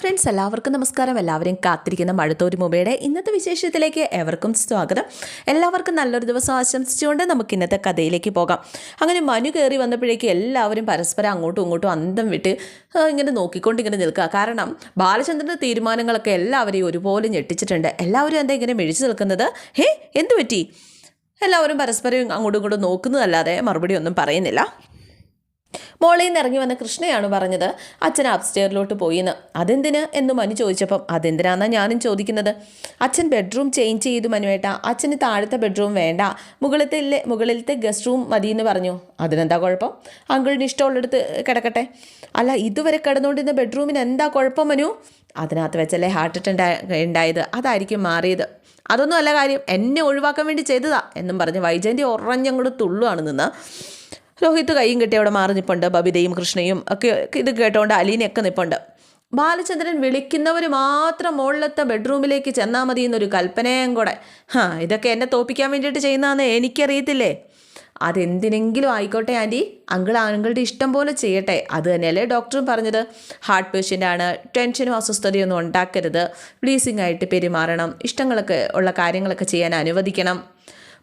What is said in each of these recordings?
Friends എല്ലാവർക്കും നമസ്കാരം. എല്ലാവരെയും കാത്തിരിക്കുന്ന മഴത്തോരി മുബയുടെ ഇന്നത്തെ വിശേഷത്തിലേക്ക് ഏവർക്കും സ്വാഗതം. എല്ലാവർക്കും നല്ലൊരു ദിവസം ആശംസിച്ചുകൊണ്ട് നമുക്ക് ഇന്നത്തെ കഥയിലേക്ക് പോകാം. അങ്ങനെ മനു കയറി വന്നപ്പോഴേക്കും എല്ലാവരും പരസ്പരം അങ്ങോട്ടും ഇങ്ങോട്ടും അന്തം വിട്ട് ഇങ്ങനെ നോക്കിക്കൊണ്ട് ഇങ്ങനെ നിൽക്കുക കാരണം ബാലചന്ദ്രന്റെ തീരുമാനങ്ങളൊക്കെ എല്ലാവരെയും ഒരുപോലെ ഞെട്ടിച്ചിട്ടുണ്ട്. എല്ലാവരും എന്താ ഇങ്ങനെ മിഴിച്ചു നിൽക്കുന്നത്? ഹേ എന്ത് പറ്റി? എല്ലാവരും പരസ്പരം അങ്ങോട്ടും ഇങ്ങോട്ടും നോക്കുന്നതല്ലാതെ മറുപടി ഒന്നും പറയുന്നില്ല. മോളിൽ നിന്ന് ഇറങ്ങി വന്ന കൃഷ്ണയാണ് പറഞ്ഞത് അച്ഛൻ അപ്സ്റ്റെയറിലോട്ട് പോയിന്ന്. അതെന്തിന്? എന്ന് മനു ചോദിച്ചപ്പം അതെന്തിനാന്നാ ഞാനും ചോദിക്കുന്നത്? അച്ഛൻ ബെഡ്റൂം ചേഞ്ച് ചെയ്തു മനുവേട്ട. അച്ഛന് താഴത്തെ ബെഡ്റൂം വേണ്ട. മുകളിലത്തെ മുകളിലത്തെ ഗസ്റ്റ് റൂം മതി എന്ന് പറഞ്ഞു. അതിനെന്താ കുഴപ്പം? അങ്കിളിന് ഇഷ്ടമുള്ളിടത്ത് കിടക്കട്ടെ. അല്ല ഇതുവരെ കിടന്നുകൊണ്ടിരുന്ന ബെഡ്റൂമിന് എന്താ കുഴപ്പം മനു? അതിനകത്ത് വെച്ചല്ലേ ഹാർട്ട് അറ്റാക്ക് ഉണ്ടായത്. അതായിരിക്കും മാറിയത്. അതൊന്നും അല്ല കാര്യം. എന്നെ ഒഴിവാക്കാൻ വേണ്ടി ചെയ്തതാ എന്നും പറഞ്ഞ് വൈജയന്റെ ഉറഞ്ഞങ്ങോട്ട് തുള്ളുവാണ് നിന്ന്. രോഹിത്ത് കൈയും കെട്ടി അവിടെ മാറി നിൽപ്പുണ്ട് ബബിതയും കൃഷ്ണയും ഒക്കെ ഇത് കേട്ടോണ്ട് അലീനയൊക്കെ നിൽപ്പുണ്ട് ബാലചന്ദ്രൻ വിളിക്കുന്നവർ മാത്രം മുകളിലത്തെ ബെഡ്റൂമിലേക്ക് ചെന്നാൽ മതി എന്നൊരു കൽപ്പനയും കൂടെ. ഹാ ഇതൊക്കെ എന്നെ തോപ്പിക്കാൻ വേണ്ടിയിട്ട് ചെയ്യുന്നതെന്ന് എനിക്കറിയത്തില്ലേ? അതെന്തിനെങ്കിലും ആയിക്കോട്ടെ ആന്റി. അങ്കിൾ ആണുങ്ങളുടെ ഇഷ്ടം പോലെ ചെയ്യട്ടെ. അത് തന്നെയല്ലേ ഡോക്ടറും പറഞ്ഞത്. ഹാർട്ട് പേഷ്യന്റാണ്. ടെൻഷനും അസ്വസ്ഥതയൊന്നും ഉണ്ടാക്കരുത്. പ്ലീസിങ് ആയിട്ട് പെരുമാറണം. ഇഷ്ടങ്ങളൊക്കെ ഉള്ള കാര്യങ്ങളൊക്കെ ചെയ്യാൻ അനുവദിക്കണം.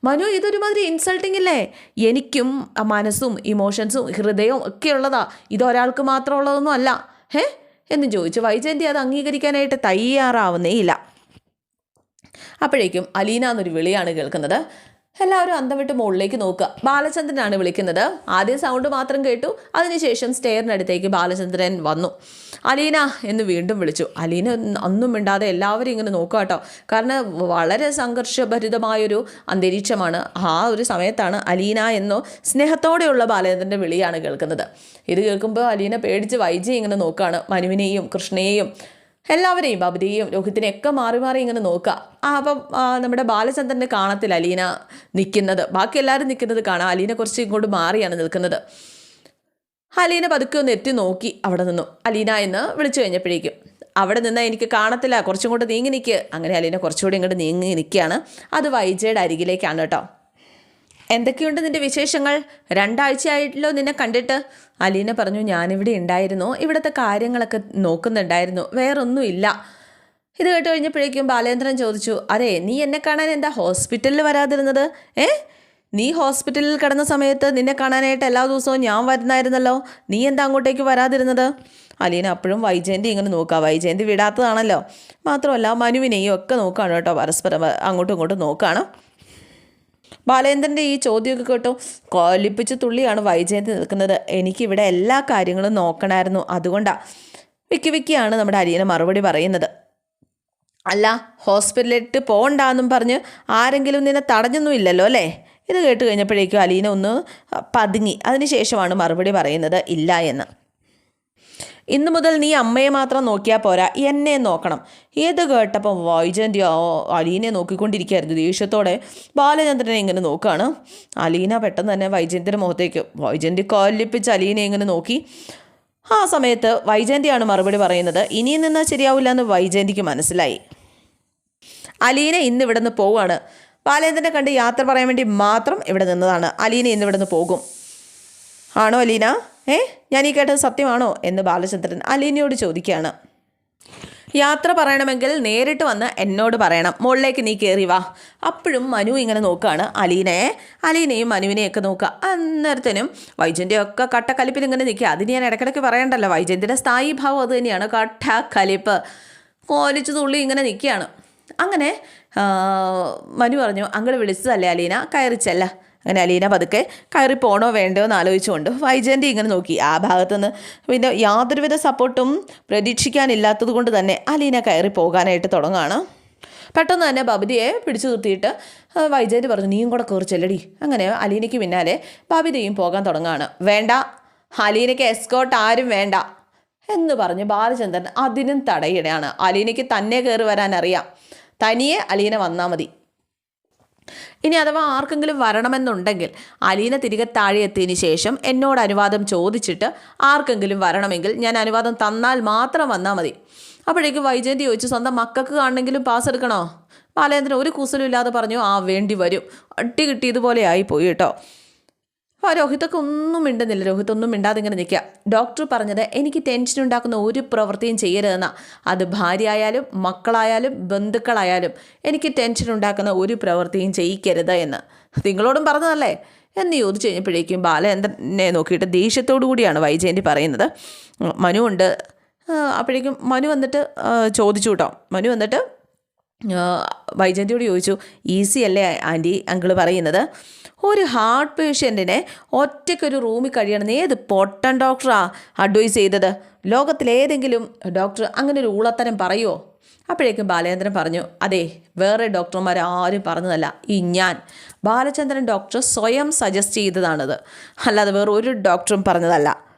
മനു ഇതൊരുമാതിരി ഇൻസൾട്ടിങ് അല്ലേ? എനിക്കും മനസ്സും ഇമോഷൻസും ഹൃദയവും ഒക്കെ ഉള്ളതാ. ഇതൊരാൾക്ക് മാത്രമുള്ളതൊന്നും അല്ല. ഹേ? എന്ന് ചോദിച്ചു. വൈജയന്തി അത് അംഗീകരിക്കാനായിട്ട് തയ്യാറാവുന്നേ ഇല്ല. അപ്പോഴേക്കും അലീന എന്നൊരു വിളിയാണ് കേൾക്കുന്നത്. എല്ലാവരും അന്തം വിട്ട് മുകളിലേക്ക് നോക്കുക. ബാലചന്ദ്രനാണ് വിളിക്കുന്നത്. ആദ്യം സൗണ്ട് മാത്രം കേട്ടു. അതിനുശേഷം സ്റ്റെയറിനടുത്തേക്ക് ബാലചന്ദ്രൻ വന്നു. അലീന എന്ന് വീണ്ടും വിളിച്ചു. അലീന ഒന്നും മിണ്ടാതെ എല്ലാവരും ഇങ്ങനെ നോക്കുക കേട്ടോ. കാരണം വളരെ സംഘർഷഭരിതമായൊരു അന്തരീക്ഷമാണ്. ആ ഒരു സമയത്താണ് അലീന എന്നോ സ്നേഹത്തോടെയുള്ള ബാലചന്ദ്രന്റെ വിളിയാണ് കേൾക്കുന്നത്. ഇത് കേൾക്കുമ്പോൾ അലീന പേടിച്ച് വൈജി ഇങ്ങനെ നോക്കുകയാണ് മനുവിനെയും കൃഷ്ണയെയും എല്ലാവരെയും ബബിതയും രോഹിത്തിനെയൊക്കെ മാറി മാറി ഇങ്ങനെ നോക്കുക. ആ അപ്പം നമ്മുടെ ബാലചന്ദ്രനെ കാണത്തില്ല അലീന നിൽക്കുന്നത് ബാക്കി എല്ലാവരും നിൽക്കുന്നത് കാണാം. അലീന കുറച്ച് ഇങ്ങോട്ട് മാറിയാണ് നിൽക്കുന്നത്. അലീന പതുക്കെ ഒന്ന് എത്തി നോക്കി അവിടെ നിന്നു. അലീന എന്ന് വിളിച്ചു കഴിഞ്ഞപ്പോഴേക്കും. അവിടെ നിന്ന് എനിക്ക് കാണത്തില്ല. കുറച്ചും കൂടെ നീങ്ങി നിൽക്കുക അങ്ങനെ അലീന കുറച്ചുകൂടി ഇങ്ങോട്ട് നീങ്ങി നിൽക്കുകയാണ് അത് വൈജയുടെ അരികിലേക്കാണ് കേട്ടോ. എന്തൊക്കെയുണ്ട് നിന്റെ വിശേഷങ്ങൾ? രണ്ടാഴ്ചയായിട്ടല്ലോ നിന്നെ കണ്ടിട്ട്. അലീന പറഞ്ഞു ഞാനിവിടെ ഉണ്ടായിരുന്നു. ഇവിടുത്തെ കാര്യങ്ങളൊക്കെ നോക്കുന്നുണ്ടായിരുന്നു. വേറൊന്നുമില്ല. ഇത് കേട്ട് കഴിഞ്ഞപ്പോഴേക്കും ബാലേന്ദ്രൻ ചോദിച്ചു അതെ നീ എന്നെ കാണാൻ എന്താ ഹോസ്പിറ്റലിൽ വരാതിരുന്നത്? ഏ? നീ ഹോസ്പിറ്റലിൽ കിടന്ന സമയത്ത് നിന്നെ കാണാനായിട്ട് എല്ലാ ദിവസവും ഞാൻ വരുന്നായിരുന്നല്ലോ. നീ എന്താ അങ്ങോട്ടേക്ക് വരാതിരുന്നത്? അലീന അപ്പോഴും വൈജയന്തി ഇങ്ങനെ നോക്കുക വൈജയന്തി വിടാത്തതാണല്ലോ. മാത്രമല്ല മനുവിനെയും ഒക്കെ നോക്കുകയാണ് കേട്ടോ. പരസ്പരം അങ്ങോട്ടും ഇങ്ങോട്ടും നോക്കുകയാണ് ബാലേന്ദ്രന്റെ ഈ ചോദ്യമൊക്കെ കേട്ടു. കൊലിപ്പിച്ച് തുള്ളിയാണ് വൈജയന്തി നിൽക്കുന്നത്. എനിക്കിവിടെ എല്ലാ കാര്യങ്ങളും നോക്കണമായിരുന്നു അതുകൊണ്ടാണ് വിക്കി വിക്കിയാണ് നമ്മുടെ അരിയനെ മറുപടി പറയുന്നത്. അല്ല ഹോസ്പിറ്റലിലിട്ട് പോകണ്ടെന്നും പറഞ്ഞ് ആരെങ്കിലും നിന്നെ തടഞ്ഞൊന്നുമില്ലല്ലോ അല്ലേ? ഇത് കേട്ട് കഴിഞ്ഞപ്പോഴേക്കും അലീന ഒന്ന് പതുങ്ങി. അതിനുശേഷമാണ് മറുപടി പറയുന്നത് ഇല്ല എന്ന്. ഇന്നു മുതൽ നീ അമ്മയെ മാത്രം നോക്കിയാൽ പോരാ എന്നെ നോക്കണം. ഏത് കേട്ടപ്പോൾ ആ അലീനെ നോക്കിക്കൊണ്ടിരിക്കുകയായിരുന്നു? ദേഷ്യത്തോടെ ബാലചന്ദ്രനെ ഇങ്ങനെ നോക്കുകയാണ് അലീന പെട്ടെന്ന് തന്നെ വൈജയന്തിയുടെ മുഖത്തേക്ക് വൈജയന്തി കൊല്ലിപ്പിച്ച് അലീനെ ഇങ്ങനെ നോക്കി. ആ സമയത്ത് വൈജയന്തിയാണ് മറുപടി പറയുന്നത് ഇനിയും നിന്നാൽ ശരിയാവില്ല എന്ന് വൈജയന്തിക്ക് മനസ്സിലായി. അലീന ഇന്ന് ഇവിടെ നിന്ന് പോവുകയാണ് ബാലേന്ദ്രനെ കണ്ട് യാത്ര പറയാൻ വേണ്ടി മാത്രം ഇവിടെ നിന്നതാണ്. അലീന ഇന്ന് ഇവിടെ നിന്ന് പോകും. ആണോ അലീന? ഏ? ഞാൻ ഈ കേട്ടത് സത്യമാണോ? എന്ന് ബാലചന്ദ്രൻ അലീനയോട് ചോദിക്കുകയാണ്. യാത്ര പറയണമെങ്കിൽ നേരിട്ട് വന്ന് എന്നോട് പറയണം. മുകളിലേക്ക് നീ കയറി വാ. അപ്പോഴും മനു ഇങ്ങനെ നോക്കുകയാണ് അലീനയെ അലീനയും മനുവിനെയൊക്കെ നോക്കുക. അന്നേരത്തിനും ഒക്കെ കട്ടക്കലിപ്പിൽ ഇങ്ങനെ നിൽക്കുക. അതിന് ഞാൻ ഇടയ്ക്കിടയ്ക്ക് പറയണ്ടല്ലോ. വൈജന്റെ സ്ഥായി ഭാവം അത് തന്നെയാണ്. കട്ടക്കലിപ്പ്. കോലിച്ചു തുള്ളി ഇങ്ങനെ നിൽക്കുകയാണ്. അങ്ങനെ മനു പറഞ്ഞു അങ്ങൾ വിളിച്ചതല്ലേ അലീന? കയറി ചെല്ല അങ്ങനെ അലീന പതുക്കെ കയറി പോണോ വേണ്ടോ എന്ന് ആലോചിച്ചുകൊണ്ട് വൈജയന്തി ഇങ്ങനെ നോക്കി. ആ ഭാഗത്തുനിന്ന് പിന്നെ യാതൊരുവിധ സപ്പോർട്ടും പ്രതീക്ഷിക്കാനില്ലാത്തത് കൊണ്ട് തന്നെ അലീന കയറി പോകാനായിട്ട് തുടങ്ങുകയാണ്. പെട്ടെന്ന് തന്നെ ബബിതയെ പിടിച്ചു നിർത്തിയിട്ട് വൈജയന്തി പറഞ്ഞു നീയും കൂടെ കയറി ചെല്ലടി. അങ്ങനെ അലീനയ്ക്ക് പിന്നാലെ ബബിതയും പോകാൻ തുടങ്ങുകയാണ്. വേണ്ട അലീനയ്ക്ക് എസ്കോട്ട് ആരും വേണ്ട എന്ന് പറഞ്ഞ് ബാലചന്ദ്രൻ അതിനും തടയിടയാണ് അലീനയ്ക്ക് തന്നെ കയറി വരാൻ അറിയാം തനിയെ അലീന വന്നാൽ മതി. ഇനി അഥവാ ആർക്കെങ്കിലും വരണമെന്നുണ്ടെങ്കിൽ അലീന തിരികെ താഴെ എത്തിയതിന് ശേഷം എന്നോട് അനുവാദം ചോദിച്ചിട്ട് ആർക്കെങ്കിലും വരണമെങ്കിൽ ഞാൻ അനുവാദം തന്നാൽ മാത്രം വന്നാൽ മതി. അപ്പോഴേക്കും വൈജയന്തി ചോദിച്ചു സ്വന്തം മക്കൾക്ക് കാണണമെങ്കിലും പാസ് എടുക്കണോ? ബാലേന്ദ്രൻ ഒരു കുസലും ഇല്ലാതെ പറഞ്ഞു ആ വേണ്ടി വരും. അട്ടി കിട്ടിയതുപോലെ ആയിപ്പോയി കേട്ടോ. അപ്പോൾ രോഹിത്തൊക്കെ ഒന്നും മിണ്ടുന്നില്ല. രോഹിത് ഒന്നും മിണ്ടാതെ ഇങ്ങനെ നിൽക്കുക. ഡോക്ടർ പറഞ്ഞത് എനിക്ക് ടെൻഷൻ ഉണ്ടാക്കുന്ന ഒരു പ്രവൃത്തിയും ചെയ്യരുതെന്ന. അത് ഭാര്യ ആയാലും മക്കളായാലും ബന്ധുക്കളായാലും എനിക്ക് ടെൻഷൻ ഉണ്ടാക്കുന്ന ഒരു പ്രവൃത്തിയും ചെയ്യിക്കരുത് എന്ന്. നിങ്ങളോടും പറഞ്ഞതല്ലേ? എന്ന് ചോദിച്ചു കഴിഞ്ഞപ്പോഴേക്കും ബാലചന്ദ്രനെ നോക്കിയിട്ട് ദേഷ്യത്തോടു കൂടിയാണ് വൈജയന്തി പറയുന്നത്. മനു ഉണ്ട് അപ്പോഴേക്കും മനു വന്നിട്ട് ചോദിച്ചു കേട്ടോ. മനു വന്നിട്ട് വൈജയന്തിയോട് ചോദിച്ചു ഈസി അല്ലേ ആന്റി അങ്കിൾ പറയുന്നത് ഒരു ഹാർട്ട് പേഷ്യന്റിനെ ഒറ്റയ്ക്കൊരു റൂമിൽ കഴിയണമെന്ന് ഏത് പൊട്ടൻ ഡോക്ടറാ അഡ്വൈസ് ചെയ്തത്? ലോകത്തിലേതെങ്കിലും ഡോക്ടർ അങ്ങനെ ഒരു ഊളത്തരം പറയുമോ അപ്പോഴേക്കും ബാലചന്ദ്രൻ പറഞ്ഞു അതെ വേറെ ഡോക്ടർമാർ ആരും പറഞ്ഞതല്ല. ഈ ഞാൻ. ബാലചന്ദ്രൻ ഡോക്ടർ സ്വയം സജസ്റ്റ് ചെയ്തതാണത്. അല്ലാതെ വേറെ ഒരു ഡോക്ടറും പറഞ്ഞതല്ല.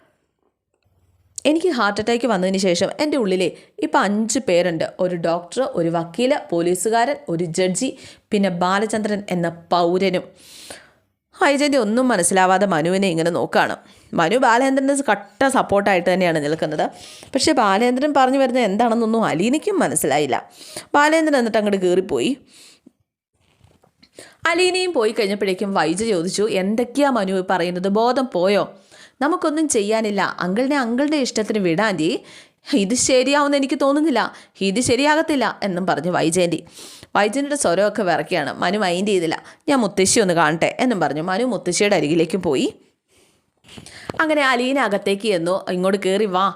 എനിക്ക് ഹാർട്ട് അറ്റാക്ക് വന്നതിന് ശേഷം എന്റെ ഉള്ളിലെ ഇപ്പം അഞ്ച് പേരുണ്ട്. ഒരു ഡോക്ടർ ഒരു വക്കീൽ പോലീസുകാരൻ ഒരു ജഡ്ജി പിന്നെ ബാലചന്ദ്രൻ എന്ന പൗരനും. ഹൈജന്റെ ഒന്നും മനസ്സിലാവാതെ മനുവിനെ ഇങ്ങനെ നോക്കുകയാണ് മനു ബാലേന്ദ്രന്റെ കട്ട സപ്പോർട്ടായിട്ട് തന്നെയാണ് നിൽക്കുന്നത്. പക്ഷേ ബാലേന്ദ്രൻ പറഞ്ഞു വരുന്നത് എന്താണെന്നൊന്നും അലീനയ്ക്കും മനസ്സിലായില്ല. ബാലേന്ദ്രൻ എന്നിട്ട് അങ്ങോട്ട് കയറിപ്പോയി അലീനയും പോയി കഴിഞ്ഞപ്പോഴേക്കും വൈജ ചോദിച്ചു എന്തൊക്കെയാ മനു പറയുന്നത്? ബോധം പോയോ? നമുക്കൊന്നും ചെയ്യാനില്ല. അങ്കിളിനെ അങ്കിളുടെ ഇഷ്ടത്തിന് വിടാന്റി ഇത് ശരിയാവുമെന്ന് എനിക്ക് തോന്നുന്നില്ല. ഇത് ശരിയാകത്തില്ല എന്നും പറഞ്ഞു വൈജയന്തി. വൈജയന്റെ സ്വരമൊക്കെ വിറക്കുകയാണ് മനു മൈൻഡ് ചെയ്തില്ല. ഞാൻ മുത്തശ്ശി ഒന്ന് കാണട്ടെ എന്നും പറഞ്ഞു. മനു മുത്തശ്ശിയുടെ അരികിലേക്ക് പോയി. അങ്ങനെ അലീന അകത്തേക്ക് ചെന്നു. ഇങ്ങോട്ട് കയറി വാ.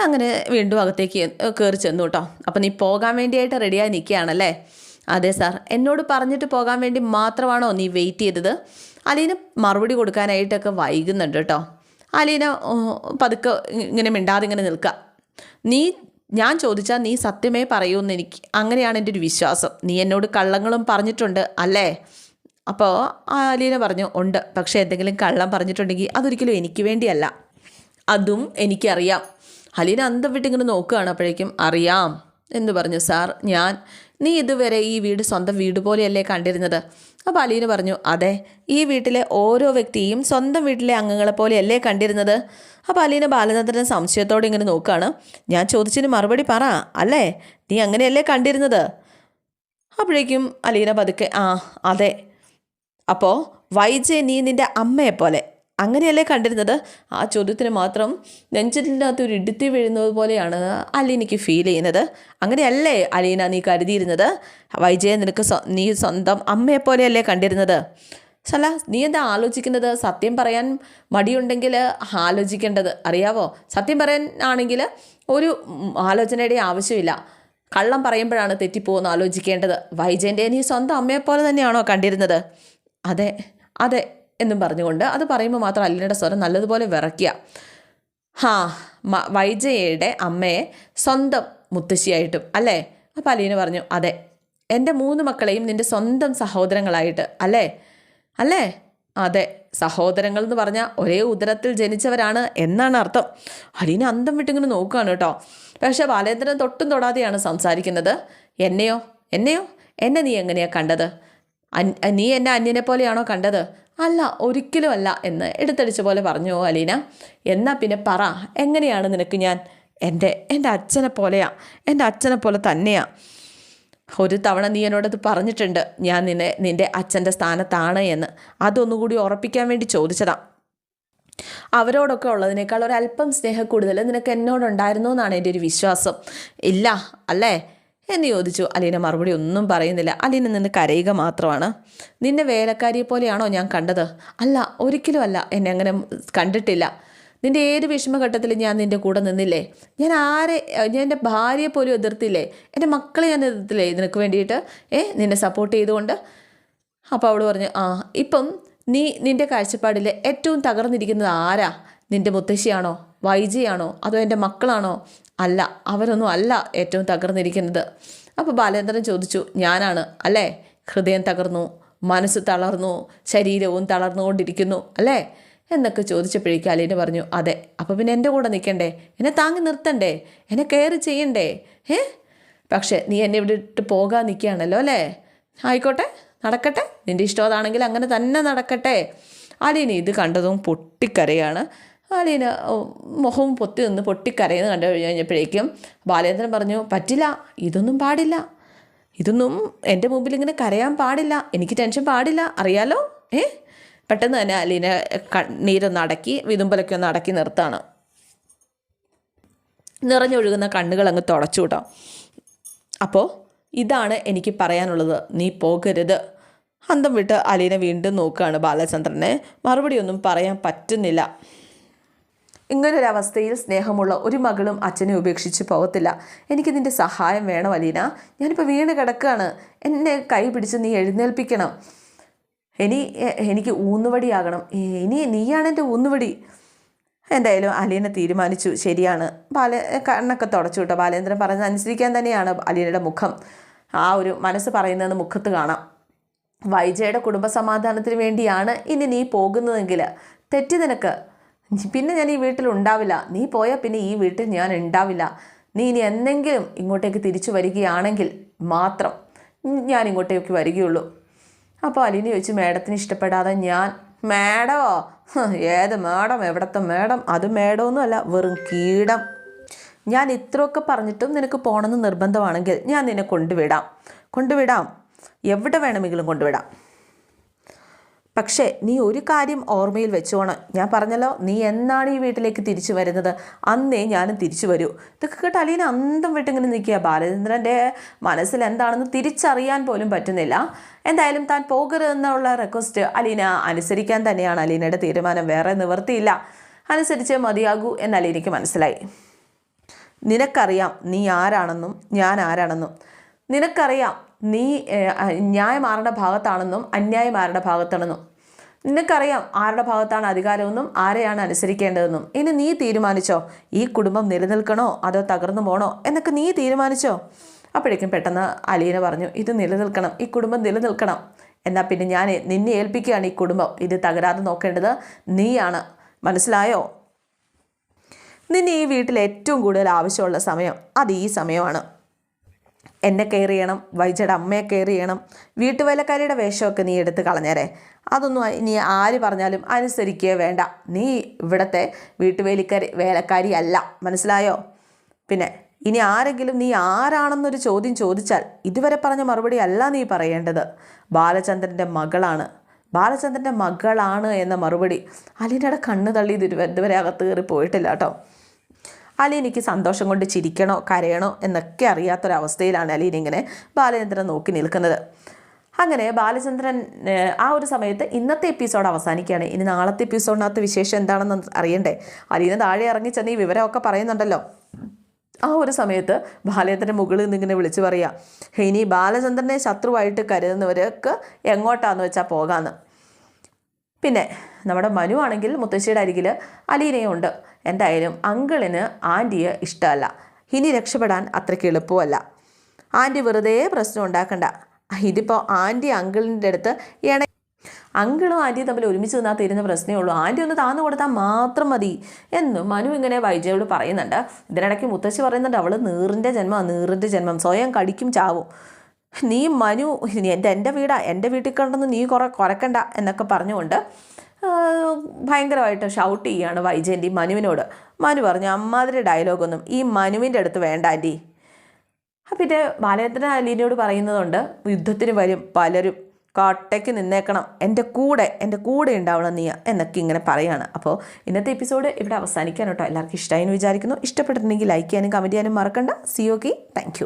അങ്ങനെ വീണ്ടും അകത്തേക്ക് കയറി ചെന്നു കേട്ടോ. അപ്പം നീ പോകാൻ വേണ്ടിയായിട്ട് റെഡിയായി നിൽക്കുകയാണല്ലേ? അതെ സാർ എന്നോട് പറഞ്ഞിട്ട് പോകാൻ വേണ്ടി മാത്രമാണോ നീ വെയിറ്റ് ചെയ്തത്? അലീന മറുപടി കൊടുക്കാനായിട്ടൊക്കെ വൈകുന്നുണ്ട് കേട്ടോ. അലീന പതുക്കെ ഇങ്ങനെ മിണ്ടാതെ ഇങ്ങനെ നിൽക്കുക നീ ഞാൻ ചോദിച്ചാൽ നീ സത്യമേ പറയൂന്ന് എനിക്ക്. അങ്ങനെയാണ് എന്റെ ഒരു വിശ്വാസം. നീ എന്നോട് കള്ളങ്ങളും പറഞ്ഞിട്ടുണ്ട് അല്ലേ? അപ്പോൾ അലീന പറഞ്ഞു ഉണ്ട്. പക്ഷേ എന്തെങ്കിലും കള്ളം പറഞ്ഞിട്ടുണ്ടെങ്കിൽ അതൊരിക്കലും എനിക്ക് വേണ്ടിയല്ല. അതും എനിക്കറിയാം. അലീന അന്തം വിട്ടിങ്ങനെ നോക്കുകയാണ് അപ്പോഴേക്കും അറിയാം. എന്ന് പറഞ്ഞു സാർ ഞാൻ നീ ഇതുവരെ ഈ വീട് സ്വന്തം വീട് പോലെയല്ലേ കണ്ടിരുന്നത്? അപ്പോൾ അലീന പറഞ്ഞു അതെ ഈ വീട്ടിലെ ഓരോ വ്യക്തിയും സ്വന്തം വീട്ടിലെ അംഗങ്ങളെ പോലെയല്ലേ കണ്ടിരുന്നത്? അപ്പോൾ അലീന ബാലചന്ദ്രൻ സംശയത്തോടെ ഇങ്ങനെ നോക്കുകയാണ് ഞാൻ ചോദിച്ചതിന് മറുപടി പറ അല്ലേ? നീ അങ്ങനെയല്ലേ കണ്ടിരുന്നത്? അപ്പോഴേക്കും അലീന പതുക്കെ ആ അതെ. അപ്പോൾ വൈജെ നീ നിന്റെ അമ്മയെപ്പോലെ അങ്ങനെയല്ലേ കണ്ടിരുന്നത്? ആ ചോദ്യത്തിന് മാത്രം നെഞ്ചിനകത്ത് ഒരു ഇടുത്തി വീഴുന്നത് പോലെയാണ് അലീനയ്ക്ക് ഫീൽ ചെയ്യുന്നത്. അങ്ങനെയല്ലേ അലീന നീ കരുതിയിരുന്നത്? വൈജയ നിനക്ക് നീ സ്വന്തം അമ്മയെപ്പോലെയല്ലേ കണ്ടിരുന്നത്? സല നീ എന്താ ആലോചിക്കുന്നത്? സത്യം പറയാൻ മടിയുണ്ടെങ്കിൽ ആലോചിക്കേണ്ടത്. അറിയാവോ? സത്യം പറയാൻ ആണെങ്കിൽ ഒരു ആലോചനയുടെ ആവശ്യമില്ല. കള്ളം പറയുമ്പോഴാണ് തെറ്റിപ്പോകുന്ന ആലോചിക്കേണ്ടത്. വൈജയന്റെ നീ സ്വന്തം അമ്മയെപ്പോലെ തന്നെയാണോ കണ്ടിരുന്നത്? അതെ അതെ. എന്നും പറഞ്ഞുകൊണ്ട് അത് പറയുമ്പോൾ മാത്രം അല്ലിനയുടെ സ്വരം നല്ലതുപോലെ വിറയ്ക്കുക. ഹാ വൈജയയുടെ അമ്മയെ സ്വന്തം മുത്തശ്ശിയായിട്ടും അല്ലേ? അപ്പോൾ അലീന പറഞ്ഞു അതെ എന്റെ മൂന്ന് മക്കളെയും നിന്റെ സ്വന്തം സഹോദരങ്ങളായിട്ട് അല്ലേ? അല്ലേ? അതെ സഹോദരങ്ങൾ എന്ന് പറഞ്ഞാൽ ഒരേ ഉദരത്തിൽ ജനിച്ചവരാണ് എന്നാണ് അർത്ഥം. അലീന അന്തം വിട്ടിങ്ങനെ നോക്കുകയാണ് കേട്ടോ. പക്ഷേ ബാലേന്ദ്രൻ തൊട്ടും തൊടാതെയാണ് സംസാരിക്കുന്നത്. എന്നെയോ? എന്നെയോ? എന്നെ നീ എങ്ങനെയാണ് കണ്ടത്? നീ എന്നെ അന്യനെ പോലെയാണോ കണ്ടത്? അല്ല ഒരിക്കലും അല്ല എന്ന് എടുത്തടിച്ച പോലെ പറഞ്ഞു അലീന. എന്നാൽ പിന്നെ പറ എങ്ങനെയാണ് നിനക്ക് ഞാൻ? എന്റെ എന്റെ അച്ഛനെ പോലെയാ എന്റെ അച്ഛനെ പോലെ തന്നെയാ. ഒരു തവണ നീ എന്നോടത് പറഞ്ഞിട്ടുണ്ട് ഞാൻ നിന്നെ നിന്റെ അച്ഛന്റെ സ്ഥാനത്താണ് എന്ന്. അതൊന്നുകൂടി ഉറപ്പിക്കാൻ വേണ്ടി ചോദിച്ചതാ. അവരോടൊക്കെ ഉള്ളതിനേക്കാൾ ഒരല്പം സ്നേഹക്കൂടുതൽ നിനക്ക് എന്നോടുണ്ടായിരുന്നു എന്നാണ് എന്റെ ഒരു വിശ്വാസം. ഇല്ല അല്ലേ? എന്ന് ചോദിച്ചു. അലീന മറുപടി ഒന്നും പറയുന്നില്ല. അലീന നിന്ന് കരയുക മാത്രമാണ്. നിന്നെ വേലക്കാരിയെ പോലെയാണോ ഞാൻ കണ്ടത്? അല്ല ഒരിക്കലും അല്ല. എന്നെ അങ്ങനെ കണ്ടിട്ടില്ല. നിന്റെ ഏത് വിഷമഘട്ടത്തിലും ഞാൻ നിന്റെ കൂടെ നിന്നില്ലേ? ഞാൻ ആരെ ഞാൻ എന്റെ ഭാര്യയെ പോലും എതിർത്തില്ലേ? എന്റെ മക്കളെ ഞാൻ എതിർത്തില്ലേ നിനക്ക് വേണ്ടിയിട്ട്? ഏ നിന്നെ സപ്പോർട്ട് ചെയ്തുകൊണ്ട്? അപ്പോൾ അവൾ പറഞ്ഞു ആ ഇപ്പം നീ നിന്റെ കാഴ്ചപ്പാടിൽ ഏറ്റവും തകർന്നിരിക്കുന്നത് ആരാ? നിന്റെ മുത്തശ്ശിയാണോ? വൈജിയാണോ? അതോ എന്റെ മക്കളാണോ? അല്ല അവരൊന്നും അല്ല ഏറ്റവും തകർന്നിരിക്കുന്നത്. അപ്പോൾ ബാലേന്ദ്രൻ ചോദിച്ചു ഞാനാണ്. അല്ലേ? ഹൃദയം തകർന്നു മനസ്സ് തളർന്നു ശരീരവും തളർന്നുകൊണ്ടിരിക്കുന്നു അല്ലേ? എന്നൊക്കെ ചോദിച്ചപ്പോഴേക്കും അലീന പറഞ്ഞു അതെ അപ്പോൾ പിന്നെ എന്റെ കൂടെ നിൽക്കണ്ടേ? എന്നെ താങ്ങി നിർത്തണ്ടേ? എന്നെ കെയർ ചെയ്യണ്ടേ? ഏ പക്ഷേ നീ എന്നെ ഇവിടെ ഇട്ട് പോകാൻ നിൽക്കുകയാണല്ലോ അല്ലേ? ആയിക്കോട്ടെ നടക്കട്ടെ. നിന്റെ ഇഷ്ടം അതാണെങ്കിൽ അങ്ങനെ തന്നെ നടക്കട്ടെ. അലീന ഇത് കണ്ടതും പൊട്ടിക്കരയാണ്. അലീന ഓ, മുഖവും പൊത്തി നിന്ന് പൊട്ടിക്കരയെന്ന് കണ്ടു കഴിഞ്ഞപ്പോഴേക്കും ബാലേന്ദ്രൻ പറഞ്ഞു പറ്റില്ല ഇതൊന്നും പാടില്ല. ഇതൊന്നും എന്റെ മുമ്പിൽ ഇങ്ങനെ കരയാൻ പാടില്ല. എനിക്ക് ടെൻഷൻ പാടില്ല. അറിയാലോ? ഏ? പെട്ടെന്ന് തന്നെ അലീന കണ്ണീരൊന്ന് അടക്കി വിതുമ്പലൊക്കെ ഒന്ന് അടക്കി നിർത്താണ് നിറഞ്ഞൊഴുകുന്ന കണ്ണുകൾ അങ്ങ് തുടച്ചു കേട്ടോ. അപ്പോൾ ഇതാണ് എനിക്ക് പറയാനുള്ളത്. നീ പോകരുത്. അന്തം വിട്ട് അലീന വീണ്ടും നോക്കുകയാണ് ബാലചന്ദ്രനെ. മറുപടിയൊന്നും പറയാൻ പറ്റുന്നില്ല. ഇങ്ങനൊരവസ്ഥയിൽ സ്നേഹമുള്ള ഒരു മകളും അച്ഛനെ ഉപേക്ഷിച്ച് പോകത്തില്ല. എനിക്ക് നിന്റെ സഹായം വേണം അലീന. ഞാനിപ്പോൾ വീണ് കിടക്കുകയാണ് എന്നെ കൈ പിടിച്ച് നീ എഴുന്നേൽപ്പിക്കണം. ഇനി എനിക്ക് ഊന്നുവടിയാകണം. ഇനി നീയാണ് എന്റെ ഊന്നുവടി. എന്തായാലും അലീന തീരുമാനിച്ചു. ശരിയാണ്. ബാല കണ്ണൊക്കെ തുടച്ചു കേട്ടോ. ബാലേന്ദ്രൻ പറഞ്ഞത് അനുസരിക്കാൻ തന്നെയാണ് അലീനയുടെ മുഖം. ആ ഒരു മനസ്സ് പറയുന്നത് മുഖത്ത് കാണാം. വൈജയുടെ കുടുംബസമാധാനത്തിന് വേണ്ടിയാണ് ഇനി നീ പോകുന്നതെങ്കിൽ. തെറ്റി നിനക്ക് പിന്നെ ഞാൻ ഈ വീട്ടിൽ ഉണ്ടാവില്ല. നീ പോയാൽ പിന്നെ ഈ വീട്ടിൽ ഞാൻ ഉണ്ടാവില്ല. നീ ഇനി എന്തെങ്കിലും ഇങ്ങോട്ടേക്ക് തിരിച്ചു വരികയാണെങ്കിൽ മാത്രം ഞാൻ ഇങ്ങോട്ടേക്ക് വരികയുള്ളൂ. അപ്പോൾ അലീന ചോദിച്ചു മേഡത്തിന് ഇഷ്ടപ്പെടാതെ ഞാൻ മേഡമോ ഹ്, ഏത് മേഡം? എവിടത്തെ മേഡം? അത് മേഡമൊന്നുമല്ല വെറും കീടം. ഞാൻ ഇത്രയൊക്കെ പറഞ്ഞിട്ടും നിനക്ക് പോകണമെന്ന് നിർബന്ധമാണെങ്കിൽ ഞാൻ നിന്നെ കൊണ്ടുവിടാം. കൊണ്ടുവിടാം. എവിടെ വേണമെങ്കിലും കൊണ്ടുവിടാം. പക്ഷേ നീ ഒരു കാര്യം ഓർമ്മയിൽ വെച്ചോണം. ഞാൻ പറഞ്ഞല്ലോ നീ എന്നാണ് ഈ വീട്ടിലേക്ക് തിരിച്ചു വരുന്നത്? അന്നേ ഞാനും തിരിച്ചു വരൂ. ഇതൊക്കെ കേട്ട് അലീന അന്തം വിട്ടിങ്ങനെ നിൽക്കുക. ബാലചന്ദ്രന്റെ മനസ്സിൽ എന്താണെന്ന് തിരിച്ചറിയാൻ പോലും പറ്റുന്നില്ല. എന്തായാലും താൻ പോകരുതെന്നുള്ള റിക്വസ്റ്റ് അലീന അനുസരിക്കാൻ തന്നെയാണ് അലീനയുടെ തീരുമാനം. വേറെ നിവർത്തിയില്ല അനുസരിച്ചേ മതിയാകൂ എന്ന് അലീനയ്ക്ക് മനസ്സിലായി. നിനക്കറിയാം നീ ആരാണെന്നും ഞാൻ ആരാണെന്നും. നിനക്കറിയാം നീ ന്യായം ആരുടെ ഭാഗത്താണെന്നും അന്യായം ആരുടെ ഭാഗത്താണെന്നും. നിനക്കറിയാം ആരുടെ ഭാഗത്താണ് അധികാരമെന്നും ആരെയാണ് അനുസരിക്കേണ്ടതെന്നും. ഇനി നീ തീരുമാനിച്ചോ? ഈ കുടുംബം നിലനിൽക്കണോ? അതോ തകർന്നു പോണോ? എന്നൊക്കെ നീ തീരുമാനിച്ചോ? അപ്പോഴേക്കും പെട്ടെന്ന് അലീന പറഞ്ഞു ഇത് നിലനിൽക്കണം. ഈ കുടുംബം നിലനിൽക്കണം. എന്നാൽ പിന്നെ ഞാൻ നിന്നെ ഏൽപ്പിക്കുകയാണ് ഈ കുടുംബം. ഇത് തകരാതെ നോക്കേണ്ടത് നീയാണ്. മനസ്സിലായോ? നിന്നെ ഈ വീട്ടിൽ ഏറ്റവും കൂടുതൽ ആവശ്യമുള്ള സമയം അത് ഈ സമയമാണ്. എന്നെ കെയർ ചെയ്യണം വൈജയുടെ അമ്മയെ കെയർ ചെയ്യണം വീട്ടുവേലക്കാരിയുടെ വേഷമൊക്കെ നീ എടുത്ത് കളഞ്ഞേരെ. അതൊന്നും ഇനി ആര് പറഞ്ഞാലും അനുസരിക്കുക വേണ്ട. നീ ഇവിടുത്തെ വീട്ടുവേലിക്കാരി വേലക്കാരി അല്ല മനസ്സിലായോ? പിന്നെ ഇനി ആരെങ്കിലും നീ ആരാണെന്നൊരു ചോദ്യം ചോദിച്ചാൽ ഇതുവരെ പറഞ്ഞ മറുപടി അല്ല നീ പറയേണ്ടത്. ബാലചന്ദ്രന്റെ മകളാണ്. ബാലചന്ദ്രന്റെ മകളാണ് എന്ന മറുപടി അലീനയുടെ കണ്ണ് തള്ളി ഇതുവരെ അകത്ത് കയറി പോയിട്ടില്ല കേട്ടോ. അലീനയ്ക്ക് സന്തോഷം കൊണ്ട് ചിരിക്കണോ കരയണോ എന്നൊക്കെ അറിയാത്തൊരവസ്ഥയിലാണ് അലീന ഇങ്ങനെ ബാലചന്ദ്രൻ നോക്കി നിൽക്കുന്നത്. അങ്ങനെ ബാലചന്ദ്രൻ ആ ഒരു സമയത്ത് ഇന്നത്തെ എപ്പിസോഡ് അവസാനിക്കുകയാണ്. ഇനി നാളത്തെ എപ്പിസോഡിനകത്ത് വിശേഷം എന്താണെന്ന് അറിയണ്ടേ? അലീന താഴെ ഇറങ്ങി ചെന്ന് ഈ വിവരമൊക്കെ പറയുന്നുണ്ടല്ലോ. ആ ഒരു സമയത്ത് ബാലചന്ദ്രൻ മുകളിൽ നിന്ന് ഇങ്ങനെ വിളിച്ചു പറയുക ഇനി ബാലചന്ദ്രനെ ശത്രുവായിട്ട് കരുതുന്നവർക്ക് എങ്ങോട്ടാന്ന് വെച്ചാൽ പോകാമെന്ന് പിന്നെ നമ്മുടെ മനു ആണെങ്കിൽ മുത്തശ്ശിയുടെ അരികിൽ അലീനയും ഉണ്ട്. എന്തായാലും അങ്കിളിന് ആന്റിയെ ഇഷ്ടമല്ല. ഇനി രക്ഷപ്പെടാൻ അത്രയ്ക്ക് എളുപ്പമല്ല. ആന്റി വെറുതെ പ്രശ്നം ഉണ്ടാക്കണ്ട. ഇതിപ്പോൾ ആന്റി അങ്കിളിന്റെ അടുത്ത് ഇണ അങ്കിളും ആന്റിയും തമ്മിൽ ഒരുമിച്ച് നിന്നാൽ തീരുന്ന പ്രശ്നമേ ഉള്ളൂ. ആന്റി ഒന്ന് താന്നു കൊടുത്താൽ മാത്രം മതി എന്നും മനു ഇങ്ങനെ വൈജയോട് പറയുന്നുണ്ട്. ഇതിനിടയ്ക്ക് മുത്തശ്ശി പറയുന്നുണ്ട് അവൾ നീറിന്റെ ജന്മം നീറിന്റെ ജന്മം. സ്വയം കടിക്കും ചാവും. നീ മനു എന്റെ എന്റെ വീടാ. എന്റെ വീട്ടിൽ കണ്ടെന്ന് നീ കുറെ കുറക്കണ്ട എന്നൊക്കെ പറഞ്ഞുകൊണ്ട് ഭയങ്കരമായിട്ട് ഷൗട്ട് ചെയ്യുകയാണ് വൈജയന്റി മനുവിനോട്. മനു പറഞ്ഞു അമ്മാതിരി ഡയലോഗൊന്നും ഈ മനുവിന്റെ അടുത്ത് വേണ്ട ആന്റി പിന്നെ ബാലചന്ദ്രൻ അലീനയോട് പറയുന്നതുകൊണ്ട് യുദ്ധത്തിന് വരും പലരും കാട്ടയ്ക്ക് നിന്നേക്കണം. എന്റെ കൂടെ എന്റെ കൂടെ ഉണ്ടാവണം നീ എന്നൊക്കെ ഇങ്ങനെ പറയാണ്. അപ്പോൾ ഇന്നത്തെ എപ്പിസോഡ് ഇവിടെ അവസാനിക്കാൻ കേട്ടോ എല്ലാവർക്കും ഇഷ്ടമായി എന്ന് വിചാരിക്കുന്നു. ഇഷ്ടപ്പെട്ടിട്ടുണ്ടെങ്കിൽ ലൈക്ക് ചെയ്യാനും കമന്റ് ചെയ്യാനും മറക്കണ്ട. C okay thank